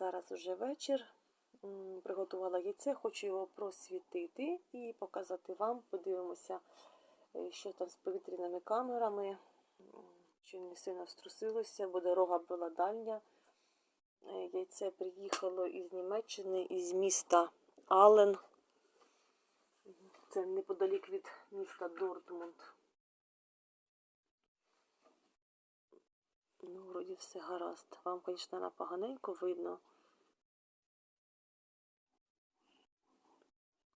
зараз уже вечір. Приготувала яйце, хочу його просвітити і показати вам. Подивимося, е, що там з повітряними камерами, чи не сильно струсилося, бо дорога була дальня. Е, Яйце приїхало із Німеччини, із міста Ален. Це неподалік від міста Дортмунд. Ну, вроді все гаразд. Вам, звісно, поганенько видно.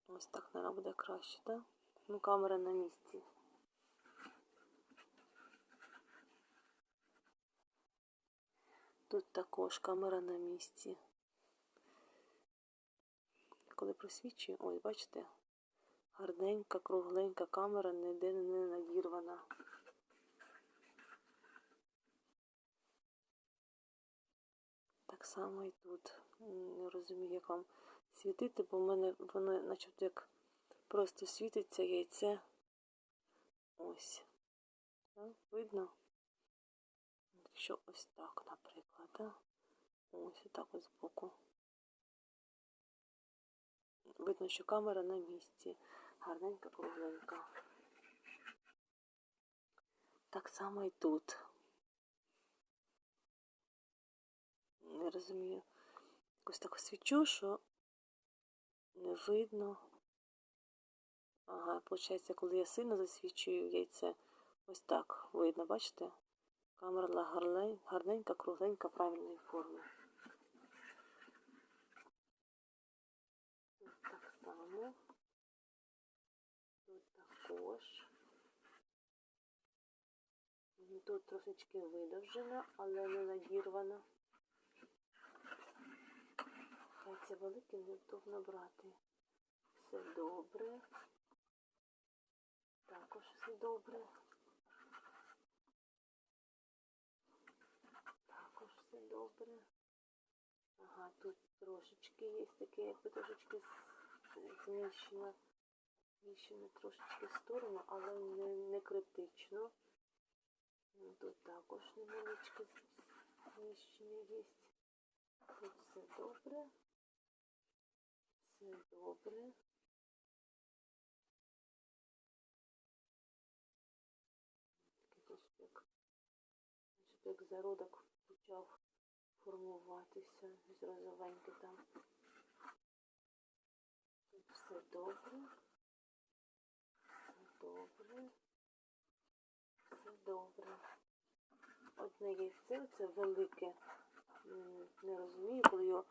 Ось так, мабуть, буде краще, так? Ну, камера на місці. Тут також камера на місці. Коли просвічую, ой, бачите, гарненька, кругленька камера, ніде не надірвана. Так само і тут. Не розумію, як вам світити, бо в мене воно начебто як просто світиться яйце. Ось. Так, видно? Якщо ось так, наприклад, так? Ось отак ось збоку. Видно, що камера на місці. Гарненька, кругленька. Так само і тут. Не розумію. Якось так освічу, що не видно. Ага, виходить, коли я сильно засвічую яйце, ось так видно, бачите? Камера гарненька, кругленька, правильної форми. Тут так само. Тут також. Тут трошечки видовжена, але не надірвана. Яйця велике невдобно брати. Все добре. Також все добре. Також все добре. Ага, тут трошечки є таке, якби трошечки зміщено. Зміщено трошечки в сторону, але не, не критично. Ну, Тут також невеличке зміщення є. Тут все добре. Все добре. Як, зародок почав формуватися з розовеньки там. Тут все добре. Все добре. Все добре. Одне яйце, це велике. Не розумію, коли його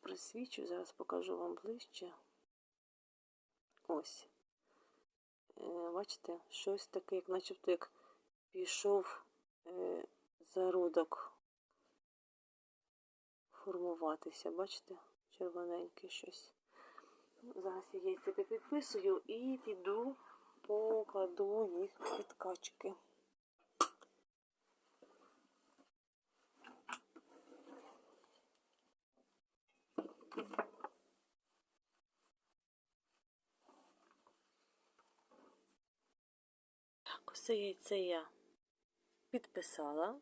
присвічу, зараз покажу вам ближче. Ось. Е, бачите, щось таке, як начебто як пішов е, зародок формуватися. Бачите? Червоненьке щось. Зараз я яйця підписую і піду покладу їх під качки. Так, усе яйце я підписала.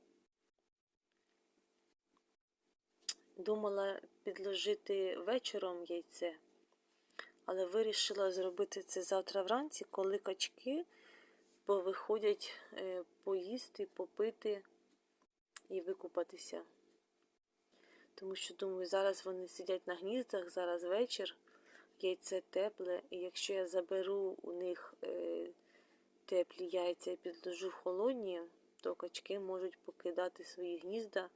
Думала підложити вечором яйце, але вирішила зробити це завтра вранці, коли качки повиходять е, поїсти, попити і викупатися. Тому що, думаю, зараз вони сидять на гніздах, зараз вечір, яйце тепле, і якщо я заберу у них е, теплі яйця і підложу холодні, то качки можуть покидати свої гнізда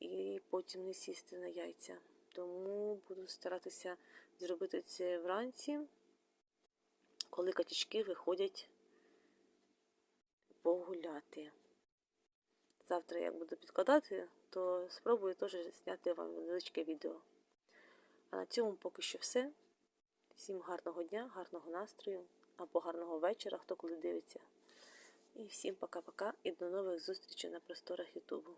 і потім не сісти на яйця. Тому буду старатися зробити це вранці, коли качечки виходять погуляти. Завтра як буду підкладати, то спробую теж зняти вам невеличке відео. А на цьому поки що все. Всім гарного дня, гарного настрою або гарного вечора, хто коли дивиться. І всім пока-пока і до нових зустрічей на просторах Ютубу.